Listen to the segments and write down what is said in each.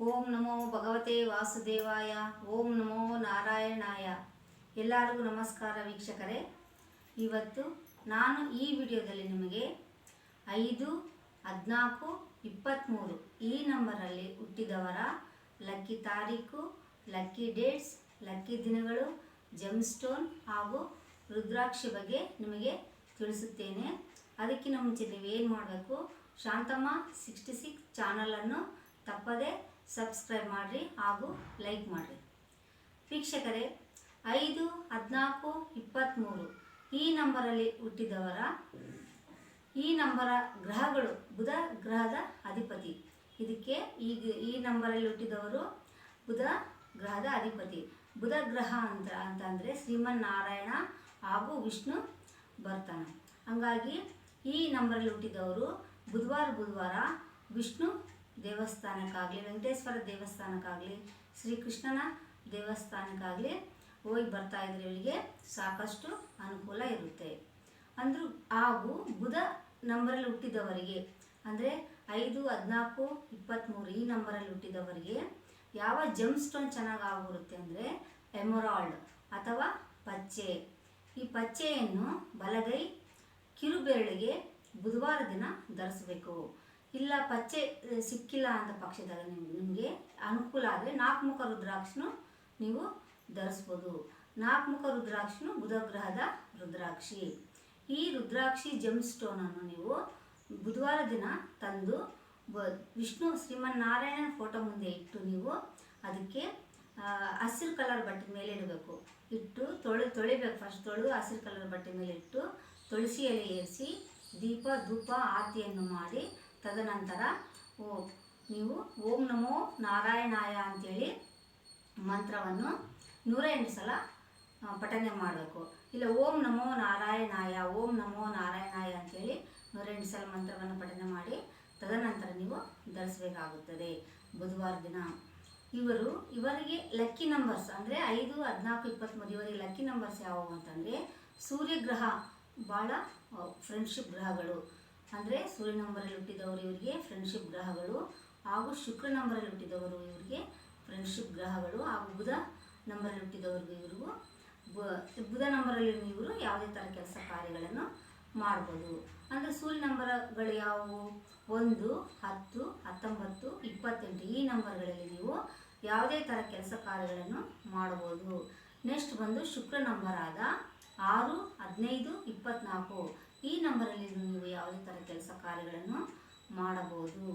ಓಂ ನಮೋ ಭಗವತೆ ವಾಸುದೇವಾಯ, ಓಂ ನಮೋ ನಾರಾಯಣಾಯ. ಎಲ್ಲರಿಗೂ ನಮಸ್ಕಾರ ವೀಕ್ಷಕರೇ. ಇವತ್ತು ನಾನು ಈ ವಿಡಿಯೋದಲ್ಲಿ ನಿಮಗೆ ಐದು, ಹದಿನಾಲ್ಕು ಇಪ್ಪತ್ತ್ಮೂರು ಈ ನಂಬರಲ್ಲಿ ಹುಟ್ಟಿದವರ ಲಕ್ಕಿ ತಾರೀಕು, ಲಕ್ಕಿ ಡೇಟ್ಸ್, ಲಕ್ಕಿ ದಿನಗಳು ಜಮ್ ಸ್ಟೋನ್ ಹಾಗೂ ರುದ್ರಾಕ್ಷಿ ಬಗ್ಗೆ ನಿಮಗೆ ತಿಳಿಸುತ್ತೇನೆ. ಅದಕ್ಕಿಂತ ಮುಂಚೆ ಏನು ಮಾಡಬೇಕು, ಶಾಂತಮ್ಮ ಸಿಕ್ಸ್ಟಿ ಸಿಕ್ಸ್ ಚಾನಲನ್ನು ತಪ್ಪದೇ ಸಬ್ಸ್ಕ್ರೈಬ್ ಮಾಡಿರಿ ಹಾಗೂ ಲೈಕ್ ಮಾಡಿರಿ. ವೀಕ್ಷಕರೇ, ಐದು ಹದಿನಾಲ್ಕು ಇಪ್ಪತ್ತ್ಮೂರು ಈ ನಂಬರಲ್ಲಿ ಹುಟ್ಟಿದವರ, ಈ ನಂಬರ ಗ್ರಹಗಳು ಬುಧ ಗ್ರಹದ ಅಧಿಪತಿ. ಇದಕ್ಕೆ ಈಗ ಈ ನಂಬರಲ್ಲಿ ಹುಟ್ಟಿದವರು ಬುಧ ಗ್ರಹದ ಅಧಿಪತಿ. ಬುಧ ಗ್ರಹ ಅಂತ ಅಂತಂದರೆ ಶ್ರೀಮನ್ನಾರಾಯಣ ಹಾಗೂ ವಿಷ್ಣು ಬರ್ತಾನೆ. ಹಂಗಾಗಿ ಈ ನಂಬರಲ್ಲಿ ಹುಟ್ಟಿದವರು ಬುಧವಾರ ಬುಧವಾರ, ವಿಷ್ಣು ದೇವಸ್ಥಾನಕ್ಕಾಗಲಿ, ವೆಂಕಟೇಶ್ವರ ದೇವಸ್ಥಾನಕ್ಕಾಗಲಿ, ಶ್ರೀಕೃಷ್ಣನ ದೇವಸ್ಥಾನಕ್ಕಾಗಲಿ ಹೋಗಿ ಬರ್ತಾ ಇದ್ರೆ ಇವರಿಗೆ ಸಾಕಷ್ಟು ಅನುಕೂಲ ಇರುತ್ತೆ. ಅಂದರೂ, ಹಾಗೂ ಬುಧ ನಂಬರಲ್ಲಿ ಹುಟ್ಟಿದವರಿಗೆ, ಅಂದರೆ ಐದು, ಹದಿನಾಲ್ಕು ಇಪ್ಪತ್ತ್ಮೂರು ಈ ನಂಬರಲ್ಲಿ ಹುಟ್ಟಿದವರಿಗೆ ಯಾವ ಜಮ್ ಸ್ಟೋನ್ ಚೆನ್ನಾಗಿ ಆಗಿರುತ್ತೆ ಅಂದರೆ ಎಮೊರಾಲ್ಡ್ ಅಥವಾ ಪಚ್ಚೆ. ಈ ಪಚ್ಚೆಯನ್ನು ಬಲಗೈ ಕಿರುಬೆರಳಿಗೆ ಬುಧವಾರ ದಿನ ಧರಿಸ್ಬೇಕು. ಇಲ್ಲ, ಪಚ್ಚೆ ಸಿಕ್ಕಿಲ್ಲ ಅಂತ ಪಕ್ಷದಾಗ ನಿಮ್ಗೆ ನಿಮಗೆ ಅನುಕೂಲ ಆದರೆ ನಾಲ್ಕುಮುಖ ರುದ್ರಾಕ್ಷನು ನೀವು ಧರಿಸ್ಬೋದು. ನಾಲ್ಕುಮುಖ ರುದ್ರಾಕ್ಷನು ಬುಧ ಗ್ರಹದ ರುದ್ರಾಕ್ಷಿ. ಈ ರುದ್ರಾಕ್ಷಿ ಜೆಮ್ ಸ್ಟೋನನ್ನು ನೀವು ಬುಧವಾರ ದಿನ ತಂದು ವಿಷ್ಣು ಶ್ರೀಮನ್ನಾರಾಯಣನ ಫೋಟೋ ಮುಂದೆ ಇಟ್ಟು ನೀವು ಅದಕ್ಕೆ ಹಸಿರು ಕಲರ್ ಬಟ್ಟೆ ಮೇಲೆ ಇಡಬೇಕು. ಇಟ್ಟು ತೊಳೆ, ತೊಳಿಬೇಕು. ಫಸ್ಟ್ ತೊಳೆದು ಹಸಿರು ಕಲರ್ ಬಟ್ಟೆ ಮೇಲೆ ಇಟ್ಟು ತುಳಸಿ ಎಲೆ ಏರಿಸಿ ದೀಪ, ಧೂಪ, ಆರತಿಯನ್ನು ಮಾಡಿ ತದನಂತರ ಓ, ನೀವು ಓಂ ನಮೋ ನಾರಾಯಣಾಯ ಅಂತೇಳಿ ಮಂತ್ರವನ್ನು ನೂರ ಎಂಟು ಸಲ ಪಠನೆ ಮಾಡಬೇಕು. ಇಲ್ಲ, ಓಂ ನಮೋ ನಾರಾಯಣಾಯ, ಓಂ ನಮೋ ನಾರಾಯಣಾಯ ಅಂತೇಳಿ ನೂರೆಂಟು ಸಲ ಮಂತ್ರವನ್ನು ಪಠನೆ ಮಾಡಿ ತದನಂತರ ನೀವು ಧರಿಸಬೇಕಾಗುತ್ತದೆ. ಬುಧವಾರ ದಿನ ಇವರು, ಇವರಿಗೆ ಲಕ್ಕಿ ನಂಬರ್ಸ್, ಅಂದರೆ ಐದು, ಹದಿನಾಲ್ಕು ಇಪ್ಪತ್ತ್ಮೂರು ಇವರಿಗೆ ಲಕ್ಕಿ ನಂಬರ್ಸ್ ಯಾವುವು ಅಂತಂದರೆ ಸೂರ್ಯಗ್ರಹ, ಭಾಳ ಫ್ರೆಂಡ್ಶಿಪ್ ಗ್ರಹಗಳು. ಅಂದರೆ ಸೂರ್ಯ ನಂಬರಲ್ಲಿ ಹುಟ್ಟಿದವರು ಇವರಿಗೆ ಫ್ರೆಂಡ್ಶಿಪ್ ಗ್ರಹಗಳು, ಹಾಗೂ ಶುಕ್ರ ನಂಬರಲ್ಲಿ ಹುಟ್ಟಿದವರು ಇವರಿಗೆ ಫ್ರೆಂಡ್ಶಿಪ್ ಗ್ರಹಗಳು, ಹಾಗೂ ಬುಧ ನಂಬರಲ್ಲಿ ಹುಟ್ಟಿದವ್ರಿಗೆ ಇವ್ರಿಗೂ ಬುಧ ನಂಬರಲ್ಲಿ ಇವರು ಯಾವುದೇ ಥರ ಕೆಲಸ ಕಾರ್ಯಗಳನ್ನು ಮಾಡ್ಬೋದು. ಅಂದರೆ ಸೂರ್ಯ ನಂಬರ್ಗಳು ಯಾವುವು? ಒಂದು, ಹತ್ತು, ಹತ್ತೊಂಬತ್ತು, ಇಪ್ಪತ್ತೆಂಟು ಈ ನಂಬರ್ಗಳಲ್ಲಿ ನೀವು ಯಾವುದೇ ಥರ ಕೆಲಸ ಕಾರ್ಯಗಳನ್ನು ಮಾಡ್ಬೋದು. ನೆಕ್ಸ್ಟ್ ಬಂದು ಶುಕ್ರ ನಂಬರಾದ ಆರು, ಹದಿನೈದು ಇಪ್ಪತ್ತ್ನಾಲ್ಕು ಈ ನಂಬರಲ್ಲಿ ನೀವು ಯಾವುದೇ ಥರ ಕೆಲಸ ಕಾರ್ಯಗಳನ್ನು ಮಾಡಬಹುದು.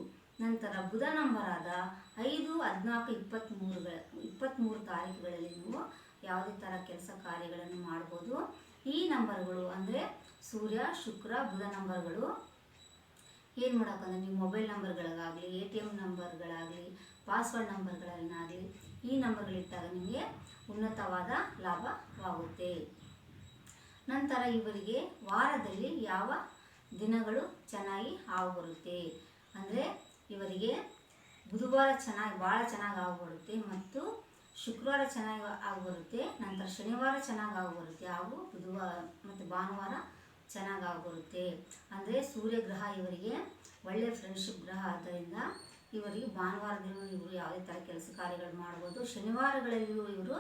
ನಂತರ ಬುಧ ನಂಬರಾದ ಐದು, ಹದಿನಾಲ್ಕು ಇಪ್ಪತ್ತ್ಮೂರುಗಳ ಇಪ್ಪತ್ತ್ಮೂರು ತಾರೀಕುಗಳಲ್ಲಿ ನೀವು ಯಾವುದೇ ಥರ ಕೆಲಸ ಕಾರ್ಯಗಳನ್ನು ಮಾಡ್ಬೋದು ಈ ನಂಬರ್ಗಳು ಅಂದರೆ ಸೂರ್ಯ, ಶುಕ್ರ, ಬುಧ ನಂಬರ್ಗಳು. ಏನು ಮಾಡೋಕ್ಕಂದ್ರೆ ನೀವು ಮೊಬೈಲ್ ನಂಬರ್ಗಳಿಗಾಗಲಿ ಎ ಟಿ ಎಂ ನಂಬರ್ಗಳಾಗಲಿ, ಪಾಸ್ವರ್ಡ್ ನಂಬರ್ಗಳನ್ನಾಗಲಿ ಈ ನಂಬರ್ಗಳಿಟ್ಟಾಗ ನಿಮಗೆ ಉನ್ನತವಾದ ಲಾಭವಾಗುತ್ತೆ. ನಂತರ ಇವರಿಗೆ ವಾರದಲ್ಲಿ ಯಾವ ದಿನಗಳು ಚೆನ್ನಾಗಿ ಹಾವು ಬರುತ್ತೆ ಅಂದರೆ ಇವರಿಗೆ ಬುಧವಾರ ಚೆನ್ನಾಗಿ, ಭಾಳ ಚೆನ್ನಾಗಿ ಹಾವು ಬರುತ್ತೆ ಮತ್ತು ಶುಕ್ರವಾರ ಚೆನ್ನಾಗಿ ಆಗಿ ಬರುತ್ತೆ ನಂತರ ಶನಿವಾರ ಚೆನ್ನಾಗಿ ಆಗಿ ಬರುತ್ತೆ ಹಾಗೂ ಬುಧವಾರ ಮತ್ತು ಭಾನುವಾರ ಚೆನ್ನಾಗಿ ಆಗಿ ಬರುತ್ತೆ ಅಂದರೆ ಸೂರ್ಯಗ್ರಹ ಇವರಿಗೆ ಒಳ್ಳೆಯ ಫ್ರೆಂಡ್ಶಿಪ್ ಗ್ರಹ. ಆದ್ದರಿಂದ ಇವರಿಗೆ ಭಾನುವಾರ ದಿನ ಇವರು ಯಾವುದೇ ಥರ ಕೆಲಸ ಕಾರ್ಯಗಳು ಮಾಡ್ಬೋದು. ಶನಿವಾರಗಳಲ್ಲಿಯೂ ಇವರು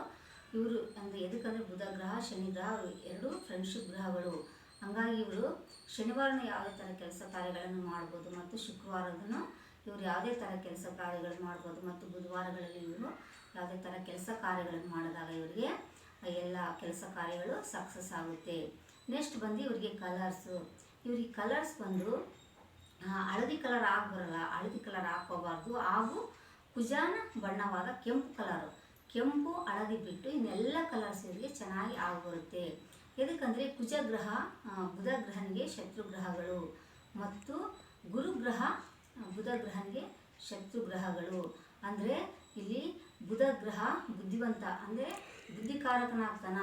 ಇವರು ಅಂದರೆ ಎದಕ್ಕಂದ್ರೆ ಬುಧ ಗ್ರಹ, ಶನಿ ಗ್ರಹ ಎರಡು ಫ್ರೆಂಡ್ಶಿಪ್ ಗ್ರಹಗಳು. ಹಾಗಾಗಿ ಇವರು ಶನಿವಾರನ ಯಾವುದೇ ಥರ ಕೆಲಸ ಕಾರ್ಯಗಳನ್ನು ಮಾಡ್ಬೋದು ಮತ್ತು ಶುಕ್ರವಾರದನ್ನು ಇವರು ಯಾವುದೇ ಥರ ಕೆಲಸ ಕಾರ್ಯಗಳನ್ನು ಮಾಡ್ಬೋದು ಮತ್ತು ಬುಧವಾರಗಳಲ್ಲಿ ಇವರು ಯಾವುದೇ ಥರ ಕೆಲಸ ಕಾರ್ಯಗಳನ್ನು ಮಾಡಿದಾಗ ಇವರಿಗೆ ಎಲ್ಲ ಕೆಲಸ ಕಾರ್ಯಗಳು ಸಕ್ಸಸ್ ಆಗುತ್ತೆ. ನೆಕ್ಸ್ಟ್ ಬಂದು ಇವರಿಗೆ ಕಲರ್ಸು ಇವ್ರಿಗೆ ಕಲರ್ಸ್ ಬಂದು ಹಳದಿ ಕಲರ್ ಆಗಿ ಬರಲ್ಲ. ಹಳದಿ ಕಲರ್ ಹಾಕೋಬಾರ್ದು ಹಾಗೂ ಕುಜಾನ ಬಣ್ಣವಾದ ಕೆಂಪು ಕಲರು ಕೆಂಪು ಹಳದಿ ಬಿಟ್ಟು ಇನ್ನೆಲ್ಲ ಕಲರ್ಸ್ ಇವರಿಗೆ ಚೆನ್ನಾಗಿ ಆಗಿಬರುತ್ತೆ. ಎದಕ್ಕಂದರೆ ಕುಜಗ್ರಹ ಗ್ರಹ ಬುಧ ಗ್ರಹನಿಗೆ ಶತ್ರು ಗ್ರಹಗಳು ಮತ್ತು ಗುರುಗ್ರಹ ಗ್ರಹ ಬುಧ ಗ್ರಹನಿಗೆ ಶತ್ರು ಗ್ರಹಗಳು ಅಂದರೆ ಇಲ್ಲಿ ಬುಧ ಗ್ರಹ ಬುದ್ಧಿವಂತ, ಅಂದರೆ ಬುದ್ಧಿಕಾರಕನಾಗ್ತಾನ.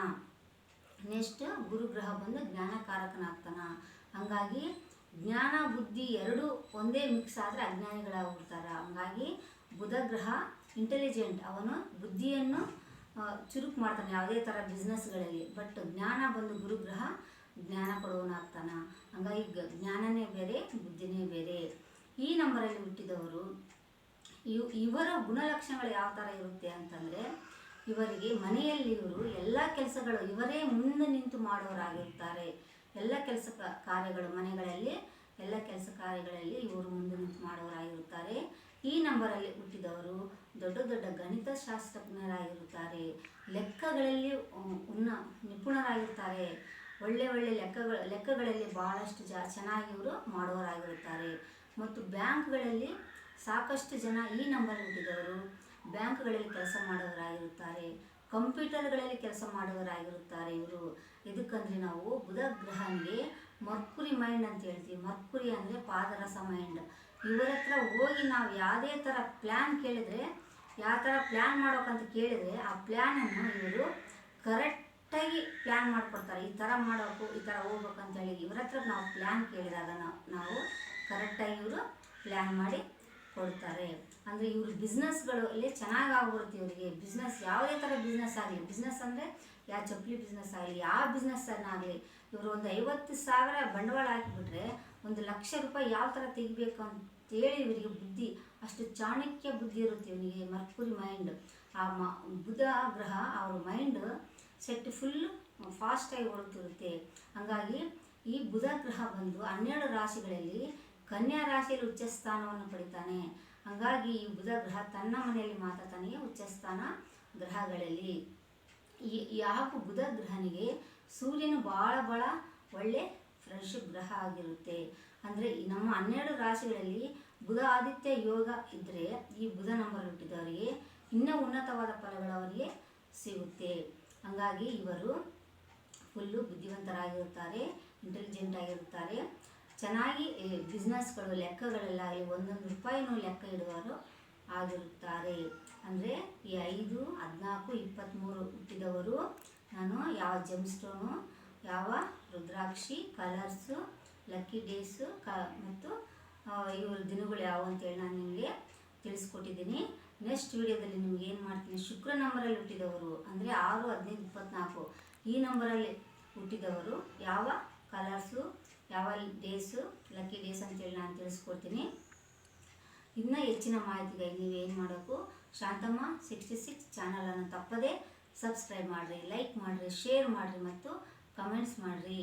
ನೆಕ್ಸ್ಟ್ ಗುರುಗ್ರಹ ಬಂದು ಜ್ಞಾನಕಾರಕನಾಗ್ತಾನ. ಹಂಗಾಗಿ ಜ್ಞಾನ, ಬುದ್ಧಿ ಎರಡು ಒಂದೇ ಮಿಕ್ಸ್ ಆದರೆ ಅಜ್ಞಾನಿಗಳಾಗ್ಬಿಡ್ತಾರೆ. ಹಂಗಾಗಿ ಬುಧ ಗ್ರಹ ಇಂಟೆಲಿಜೆಂಟ್ ಅವನು ಬುದ್ಧಿಯನ್ನು ಚುರುಕು ಮಾಡ್ತಾನೆ ಯಾವುದೇ ಥರ ಬಿಸ್ನೆಸ್ಗಳಲ್ಲಿ ಬಟ್ ಜ್ಞಾನ ಬಂದು ಗುರುಗ್ರಹ ಜ್ಞಾನ ಕೊಡುವನಾಗ್ತಾನ. ಹಂಗಾಗಿ ಜ್ಞಾನನೇ ಬೇರೆ, ಬುದ್ಧಿನೇ ಬೇರೆ. ಈ ನಂಬರಲ್ಲಿ ಹುಟ್ಟಿದವರು, ಇವ್, ಇವರ ಗುಣಲಕ್ಷಣಗಳು ಯಾವ ಥರ ಇರುತ್ತೆ ಅಂತಂದರೆ, ಇವರಿಗೆ ಮನೆಯಲ್ಲಿ ಇವರು ಎಲ್ಲ ಕೆಲಸಗಳು ಇವರೇ ಮುಂದೆ ನಿಂತು ಮಾಡೋರಾಗಿರ್ತಾರೆ. ಎಲ್ಲ ಕೆಲಸ ಕಾರ್ಯಗಳು ಮನೆಗಳಲ್ಲಿ, ಎಲ್ಲ ಕೆಲಸ ಕಾರ್ಯಗಳಲ್ಲಿ ಇವರು ಮುಂದೆ ನಿಂತು ಮಾಡೋರಾಗಿರುತ್ತಾರೆ ಈ ನಂಬರಲ್ಲಿ ಹುಟ್ಟಿದವರು ದೊಡ್ಡ ದೊಡ್ಡ ಗಣಿತ ಶಾಸ್ತ್ರಜ್ಞರಾಗಿರುತ್ತಾರೆ. ಲೆಕ್ಕಗಳಲ್ಲಿ ಉನ್ನ ನಿಪುಣರಾಗಿರ್ತಾರೆ ಒಳ್ಳೆ ಒಳ್ಳೆ ಲೆಕ್ಕಗಳ, ಲೆಕ್ಕಗಳಲ್ಲಿ ಭಾಳಷ್ಟು ಜ, ಚೆನ್ನಾಗಿ ಇವರು ಮಾಡೋರಾಗಿರುತ್ತಾರೆ ಮತ್ತು ಬ್ಯಾಂಕ್ಗಳಲ್ಲಿ ಸಾಕಷ್ಟು ಜನ ಈ ನಂಬರ್ ಹುಟ್ಟಿದವರು ಬ್ಯಾಂಕ್ಗಳಲ್ಲಿ ಕೆಲಸ ಮಾಡೋರಾಗಿರುತ್ತಾರೆ ಕಂಪ್ಯೂಟರ್ಗಳಲ್ಲಿ ಕೆಲಸ ಮಾಡೋರಾಗಿರುತ್ತಾರೆ ಇವರು. ಇದಕ್ಕಂದರೆ ನಾವು ಬುಧ ಗ್ರಹನಿಗೆ ಮರ್ಕುರಿ ಮೈಂಡ್ ಅಂತ ಹೇಳ್ತೀವಿ. ಮರ್ಕುರಿ ಅಂದರೆ ಪಾದರಸ ಮೈಂಡ್. ಇವರ ಹತ್ರ ಹೋಗಿ ನಾವು ಯಾವುದೇ ಥರ ಪ್ಲ್ಯಾನ್ ಕೇಳಿದರೆ, ಯಾವ ಥರ ಪ್ಲ್ಯಾನ್ ಮಾಡೋಕ್ಕಂತ ಕೇಳಿದರೆ, ಆ ಪ್ಲ್ಯಾನನ್ನು ಇವರು ಕರೆಕ್ಟಾಗಿ ಪ್ಲ್ಯಾನ್ ಮಾಡಿಕೊಡ್ತಾರೆ. ಈ ಥರ ಮಾಡಬೇಕು, ಈ ಥರ ಹೋಗ್ಬೇಕು ಅಂತೇಳಿ ಇವ್ರ ಹತ್ರ ನಾವು ಪ್ಲ್ಯಾನ್ ಕೇಳಿದಾಗ ನಾವು ನಾವು ಕರೆಕ್ಟಾಗಿ ಇವರು ಪ್ಲ್ಯಾನ್ ಮಾಡಿ ಕೊಡ್ತಾರೆ. ಅಂದರೆ ಇವ್ರ ಬಿಸ್ನೆಸ್ಗಳು ಅಲ್ಲಿ ಚೆನ್ನಾಗಿ ಆಗ್ಬಿಡುತ್ತೆ ಇವರಿಗೆ. ಬಿಸ್ನೆಸ್ ಯಾವುದೇ ಥರ ಬಿಸ್ನೆಸ್ ಆಗಲಿ ಬಿಸ್ನೆಸ್ ಅಂದರೆ ಯಾವ ಚಪ್ಪಲಿ ಬಿಸ್ನೆಸ್ ಆಗಲಿ, ಯಾವ ಬಿಸ್ನೆಸ್ಸನ್ನಾಗಲಿ ಇವರು ಒಂದು ಐವತ್ತು ಸಾವಿರ ಬಂಡವಾಳ ಹಾಕಿಬಿಟ್ರೆ ಒಂದು ಲಕ್ಷ ರೂಪಾಯಿ ಯಾವ ಥರ ತೆಗಿಬೇಕು ಅಂತೇಳಿ ಇವರಿಗೆ ಬುದ್ಧಿ, ಅಷ್ಟು ಚಾಣಕ್ಯ ಬುದ್ಧಿ ಇರುತ್ತೆ ಇವನಿಗೆ ಮರ್ಕುರಿ ಮೈಂಡ್ ಆ ಮ, ಬುಧ ಗ್ರಹ, ಅವ್ರ ಮೈಂಡ್ ಸೆಟ್ ಫುಲ್ ಫಾಸ್ಟಾಗಿ ಓಡುತ್ತಿರುತ್ತೆ. ಹಾಗಾಗಿ ಈ ಬುಧ ಗ್ರಹ ಬಂದು ಹನ್ನೆರಡು ರಾಶಿಗಳಲ್ಲಿ ಕನ್ಯಾ ರಾಶಿಯಲ್ಲಿ ಉಚ್ಚ ಸ್ಥಾನವನ್ನು ಪಡಿತಾನೆ. ಹಾಗಾಗಿ ಈ ಬುಧ ಗ್ರಹ ತನ್ನ ಮನೆಯಲ್ಲಿ ಮಾತ್ರ ತನಗೆ ಉಚ್ಚ ಸ್ಥಾನ ಗ್ರಹಗಳಲ್ಲಿ. ಈ ಯಾಕೆ ಬುಧ ಗ್ರಹನಿಗೆ ಸೂರ್ಯನು ಭಾಳ ಭಾಳ ಒಳ್ಳೆ ಫ್ರೆಂಡ್ಶಿಪ್ ಗ್ರಹ ಆಗಿರುತ್ತೆ. ಅಂದರೆ ನಮ್ಮ ಹನ್ನೆರಡು ರಾಶಿಗಳಲ್ಲಿ ಬುಧ ಆದಿತ್ಯ ಯೋಗ ಇದ್ದರೆ ಈ ಬುಧ ನಂಬರ್ ಹುಟ್ಟಿದವರಿಗೆ ಇನ್ನೂ ಉನ್ನತವಾದ ಫಲಗಳು ಅವರಿಗೆ ಸಿಗುತ್ತೆ. ಹಾಗಾಗಿ ಇವರು ಫುಲ್ಲು ಬುದ್ಧಿವಂತರಾಗಿರುತ್ತಾರೆ ಇಂಟೆಲಿಜೆಂಟ್ ಆಗಿರುತ್ತಾರೆ. ಚೆನ್ನಾಗಿ ಬಿಸ್ನೆಸ್ಗಳು ಲೆಕ್ಕಗಳಲ್ಲಾಗಲಿ ಒಂದೊಂದು ರೂಪಾಯಿನೂ ಲೆಕ್ಕ ಇಡುವರು ಆಗಿರುತ್ತಾರೆ. ಅಂದರೆ ಈ ಐದು, ಹದಿನಾಲ್ಕು ಇಪ್ಪತ್ತ್ಮೂರು ಹುಟ್ಟಿದವರು ನಾನು ಯಾವ ಜೆಮ್ ಸ್ಟೋನು ಯಾವ ರುದ್ರಾಕ್ಷಿ ಕಲರ್ಸು ಲಕ್ಕಿ ಡೇಸು ಕ ಮತ್ತು ಇವ್ರ ದಿನಗಳು ಯಾವುವು ಅಂತೇಳಿ ನಾನು ನಿಮಗೆ ತಿಳಿಸ್ಕೊಟ್ಟಿದ್ದೀನಿ. ನೆಕ್ಸ್ಟ್ ವಿಡಿಯೋದಲ್ಲಿ ನಿಮ್ಗೆ ಏನು ಮಾಡ್ತೀನಿ, ಶುಕ್ರ ನಂಬರಲ್ಲಿ ಹುಟ್ಟಿದವರು ಅಂದರೆ ಆರು, ಹದಿನೈದು, ಇಪ್ಪತ್ನಾಲ್ಕು. ಈ ನಂಬರಲ್ಲಿ ಹುಟ್ಟಿದವರು ಯಾವ ಕಲರ್ಸು ಯಾವ ಡೇಸು ಲಕ್ಕಿ ಡೇಸ್ ಅಂತೇಳಿ ನಾನು ತಿಳಿಸ್ಕೊಡ್ತೀನಿ. ಇನ್ನೂ ಹೆಚ್ಚಿನ ಮಾಹಿತಿಗಾಗಿ ನೀವೇನು ಮಾಡಬೇಕು, ಶಾಂತಮ್ಮ ಸಿಕ್ಸ್ಟಿ ಸಿಕ್ಸ್ ಚಾನಲನ್ನು ತಪ್ಪದೇ ಸಬ್ಸ್ಕ್ರೈಬ್ ಮಾಡಿರಿ ಲೈಕ್ ಮಾಡಿರಿ ಶೇರ್ ಮಾಡಿರಿ ಮತ್ತು ಕಮೆಂಟ್ಸ್ ಮಾಡಿರಿ.